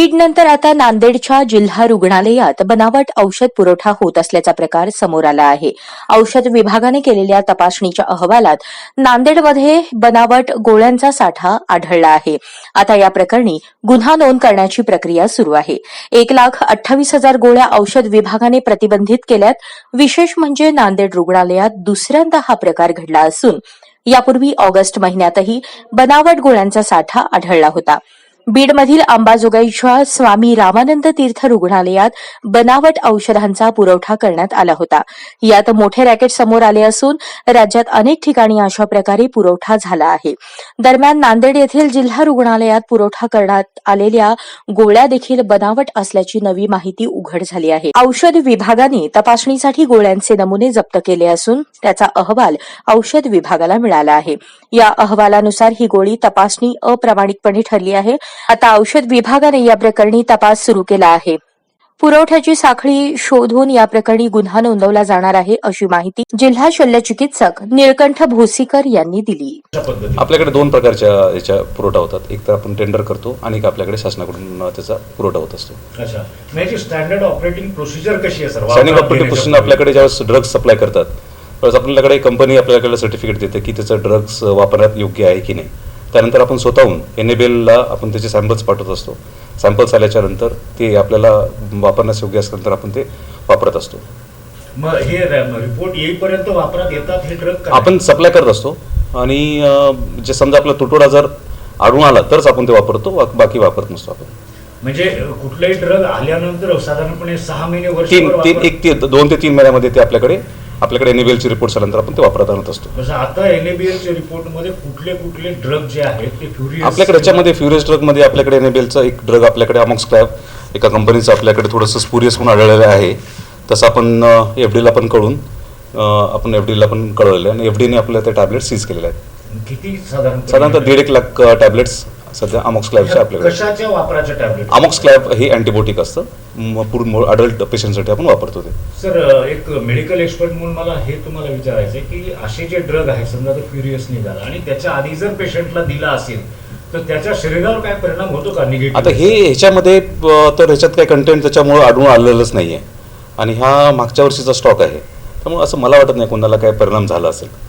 बीड नंतर आता नांदेडच्या जिल्हा रुग्णालयात बनावट औषध पुरवठा होत असल्याचा प्रकार समोर आला आहे. औषध विभागाने केलेल्या तपासणीच्या अहवालात नांदेडमध्ये बनावट गोळ्यांचा साठा आढळला आहे. आता या प्रकरणी गुन्हा नोंद करण्याची प्रक्रिया सुरू आहे. एक लाख अठ्ठावीस हजार गोळ्या औषध विभागाने प्रतिबंधित केल्यात. विशेष म्हणजे नांदेड रुग्णालयात दुसऱ्यांदा हा प्रकार घडला असून यापूर्वी ऑगस्ट महिन्यातही बनावट गोळ्यांचा साठा आढळला होता. बीडमधील अंबाजोगाईच्या स्वामी रामानंद तीर्थ रुग्णालयात बनावट औषधांचा पुरवठा करण्यात आला होता. यात मोठे रॅकेट समोर आले असून राज्यात अनेक ठिकाणी अशा प्रकारे पुरवठा झाला आहे. दरम्यान नांदेड येथील जिल्हा रुग्णालयात पुरवठा करण्यात आलेल्या गोळ्या देखील बनावट असल्याची नवी माहिती उघड झाली आहे. औषध विभागाने तपासणीसाठी गोळ्यांचे नमुने जप्त केले असून त्याचा अहवाल औषध विभागाला मिळाला आहे. या अहवालानुसार ही गोळी तपासणी अप्रामाणिकपणे ठरली आहे. आता औषध विभागाने या प्रकरणी तपास सुरू केला आहे. पुरवठ्याची साखळी शोधून या प्रकरणी गुन्हा नोंदवला जाणार आहे अशी माहिती जिल्हा शल्यचिकित्सक निळकंठ भोसीकर यांनी दिली. आपल्याकडे दोन प्रकारच्या याच्या पुरवठा होतात. एक तर आपण टेंडर करतो आणि एक आपल्याकडे शासनाकडून त्याचा पुरवठा होत असतो. अच्छा. म्हणजे स्टँडर्ड ऑपरेटिंग प्रोसिजर कशी आहे ऑपरेटिव्ह पोस्टन घेण्याच्या आपल्याकडे ज्यावेळेस ड्रग्ज सप्लाय करतात आपल्याकडे कंपनी आपल्याकडे सर्टिफिकेट देते की त्याचं ड्रग्ज वापरण्यात योग्य आहे की नाही. त्यानंतर आपण स्वतःहून एन ला आपण त्याचे सॅम्पल्स पाठवत असतो. सॅम्पल्स आल्याच्यानंतर ते आपल्याला वापरण्यास योग्य असल्यानंतर आपण ते वापरत असतो. पूर्वी? मग हे रिपोर्ट येईपर्यंत वापरात येतात हे ड्रग आपण सप्लाय करत असतो आणि जे समजा आपला तुटवडा जर आढळून आला तरच आपण ते वापरतो बाकी वापरत नसतो आपण. म्हणजे कुठलाही ड्रग आल्यानंतर साधारणपणे सहा महिने वर्ष तीन तीन एक ते दोन ते तीन महिन्यामध्ये ते आपल्याकडे आपल्याकडे एनएबीएलचे रिपोर्ट्स आल्यानंतर आपण ते वापरत आणत असतो. आता एनएबीएलच्या रिपोर्ट कुठले कुठले ड्रग जे आहेत ते फ्युरियस आपल्याकडे याच्यामध्ये फ्युरियस ड्रगमध्ये आपल्याकडे एनएबीएलचा एक ड्रग आपल्याकडे अमॉक्स क्लॅब एका कंपनीचं आपल्याकडे थोडंसं स्पुरियस म्हणून आढळलेलं आहे. तसं आपण एफ डीला पण कळून आपण एफ डीला पण कळवलेलं आहे आणि एफ डीने आपल्याला ते टॅबलेट सीज केलेले आहेत. किती साधारण साधारणतः दीड एक लाख टॅबलेट्स सध्या अमॉक्स आपल्याकडे. कशाच्या वापराच्या टॅबलेट? अमॉक्स क्लॅब हे अँटीबायोटिक असतं. पूर्ण अडल्ट पेशंटसाठी आपण वापरतो ते. सर एक मेडिकल एक्सपर्ट म्हणून मला हे तुम्हाला विचारायचं आहे की असे जे ड्रग आहे समजा तो फ्युरियस निघाला आणि त्याच्या आधी जर पेशंटला दिला असेल तर त्याच्या शरीरावर काय परिणाम होतो का निगेटिव्ह आता हे ह्याच्यामध्ये तर ह्याच्यात काही कंटेंट त्याच्यामुळे आढळून आलेलंच नाही आहे आणि हा मागच्या वर्षीचा स्टॉक आहे. त्यामुळे असं मला वाटत नाही कोणाला काय परिणाम झाला असेल.